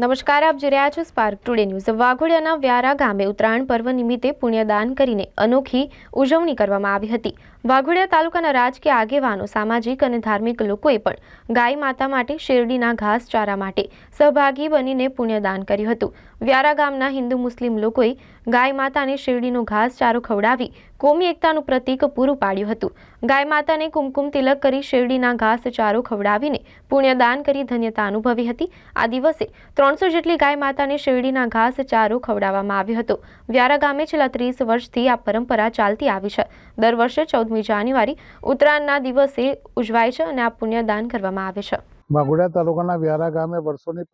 નમસ્કાર, આપ જોઈ રહ્યા છો સ્પાર્ક ટુડે ન્યૂઝ વાઘોડિયાના વ્યારા ગામે ઉત્તરાયણ પર્વ નિમિત્તે પુણ્યદાન કરીને અનોખી ઉજવણી કરવામાં આવી હતી. વાઘોડિયા તાલુકાના રાજકીય આગેવાનો, સામાજિક અને ધાર્મિક લોકોએ પણ ગાય માતા માટે શેરડીના ઘાસચારા માટે સહભાગી બનીને પુણ્યદાન કર્યું હતું. વ્યારા ગામના હિન્દુ મુસ્લિમ લોકોએ ગાય માતાને શેરડીનો ઘાસ ચારો ખવડાવી કોમી એકતાનું પ્રતીક પૂરું પાડ્યું હતું. ગાય માતાને કુમકુમ તિલક કરી શેરડીના ઘાસ ચારો ખવડાવીને પુણ્યદાન કરી ધન્યતા અનુભવી હતી. આ દિવસે ત્રણસો જેટલી ગાય માતાને શેરડીના ઘાસ ચારો ખવડાવવામાં આવ્યો હતો. વ્યારા ગામે છેલ્લા ત્રીસ વર્ષથી આ પરંપરા ચાલતી આવી છે. દર વર્ષે ચૌદમી જાન્યુઆરી ઉત્તરાયણના દિવસે ઉજવાય છે અને આ પુણ્યદાન કરવામાં આવે છે. વાઘોડિયા તાલુકાના વ્યારા ગામે વર્ષોની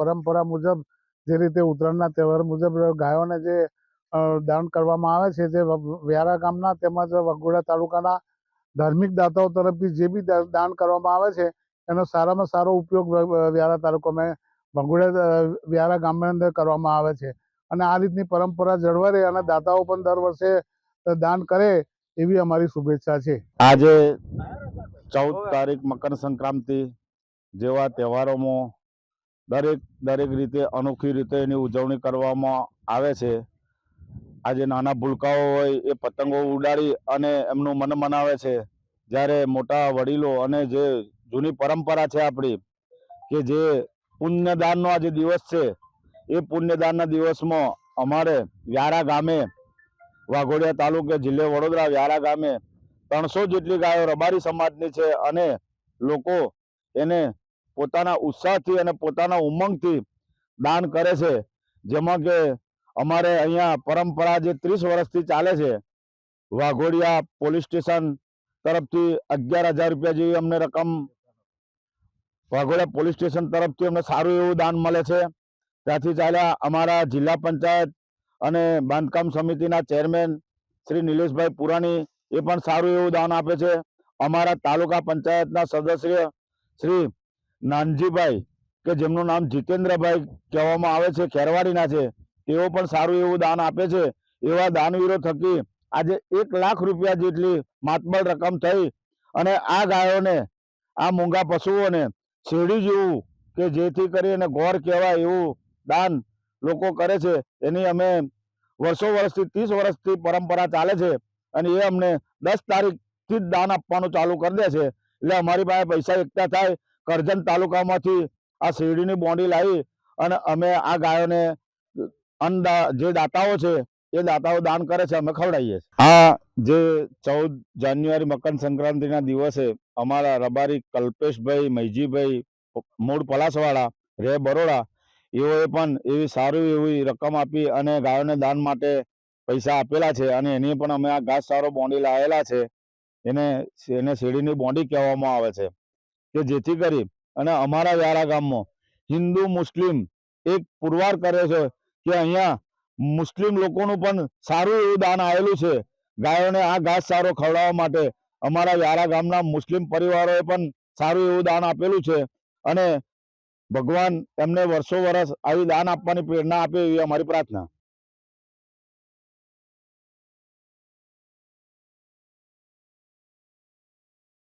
પરંપરા મુજબ જે રીતે ઉત્તરાયણના તહેવાર મુજબ ગાયોને જે દાન કરવામાં આવે છે તે વ્યારા ગામના તેમજ વગોડા તાલુકાના ધાર્મિક દાતાઓ તરફથી જે બી દાન કરવામાં આવે છે, એનો સારામાં સારો ઉપયોગ વ્યારા તાલુકામાં વગોડા વ્યારા ગામની અંદર કરવામાં આવે છે. અને આ રીતની પરંપરા જળવાઈ અને દાતાઓ પણ દર વર્ષે દાન કરે એવી અમારી શુભેચ્છા છે. આજે ચૌદ તારીખ મકર સંક્રાંતિ જેવા તહેવારોમાં દરેક દરેક રીતે અનોખી રીતે એની ઉજવણી કરવામાં આવે છે. આજે નાના ભૂલકાઓ હોય, એ પતંગો ઉડાડી અને એમનું મન મનાવે છે. જ્યારે મોટા વડીલો અને જે જૂની પરંપરા છે આપણી, કે જે પુણ્યદાનનો આજે દિવસ છે, એ પુણ્યદાનના દિવસમાં અમારે વ્યારા ગામે, વાઘોડિયા તાલુકે જિલ્લે વડોદરા વ્યારા ગામે ત્રણસો જેટલી ગાયો રબારી સમાજની છે અને લોકો એને પોતાના ઉત્સાહથી અને પોતાના ઉમંગથી દાન કરે છે. જેમાં કે અમારે અહીંયા પરંપરા જે ત્રીસ વર્ષથી ચાલે છે, વાઘોડિયા પોલીસ સ્ટેશન તરફથી અગિયાર હજાર રૂપિયા જેવી અમને રકમ, વાઘોડિયા પોલીસ સ્ટેશન તરફથી અમને સારું એવું દાન મળે છે. ત્યાંથી ચાલ્યા અમારા જિલ્લા પંચાયત અને બાંધકામ સમિતિના ચેરમેન શ્રી નિલેશભાઈ પુરાણી એ પણ સારું એવું દાન આપે છે. અમારા તાલુકા પંચાયતના સદસ્ય શ્રી નાનજીભાઈ, કે જેમનું નામ જીતેન્દ્રભાઈ કહેવામાં આવે છે, ખેરવાડીના છે તેઓ પણ સારું એવું દાન આપે છે. એવા દાનવીરો થકી આજે એક લાખ રૂપિયા જેટલી માતબળ રકમ થઈ અને આ ગાયોને, આ મૂંગા પશુઓને શેરડી જેવું કે જેથી કરીને ગોર કહેવાય એવું દાન લોકો કરે છે. એની અમે વર્ષો વર્ષથી, ત્રીસ વર્ષથી પરંપરા ચાલે છે અને એ અમને દસ તારીખથી જ દાન આપવાનું ચાલુ કરી દે છે. એટલે અમારી પાસે પૈસા એકઠા થાય, કરજણ તાલુકામાંથી આ શેરડીની બોન્ડી લાવી અને અમે આ ગાયોને અન્નદા જે દાતાઓ છે એ દાતાઓ દાન કરે છે અમે ખવડાવીએ છીએ. આ જે ચૌદ જાન્યુઆરી મકર સંક્રાંતિના દિવસે અમારા રબારી કલ્પેશભાઈ મૈજીભાઈ મૂળ પલાસવાળા રે બરોડા એઓએ પણ એવી સારી એવી રકમ આપી અને ગાયોને દાન માટે પૈસા આપેલા છે અને એની પણ અમે આ ઘાસ સારો બોંડી લાવેલા છે. એને એને શેરડીની બોંડી કહેવામાં આવે છે. કે જેથી કરી અને અમારા વ્યારા ગામમાં હિન્દુ મુસ્લિમ એક પુરવાર કરે છે કે અહીંયા મુસ્લિમ લોકોનું પણ સારું એવું દાન આવેલું છે. ગાયોને આ ઘાસ સારો ખવડાવવા માટે અમારા વ્યારા ગામના મુસ્લિમ પરિવારોએ પણ સારું એવું દાન આપેલું છે. અને ભગવાન એમને વર્ષો વર્ષ આવી દાન આપવાની પ્રેરણા આપે એવી અમારી પ્રાર્થના.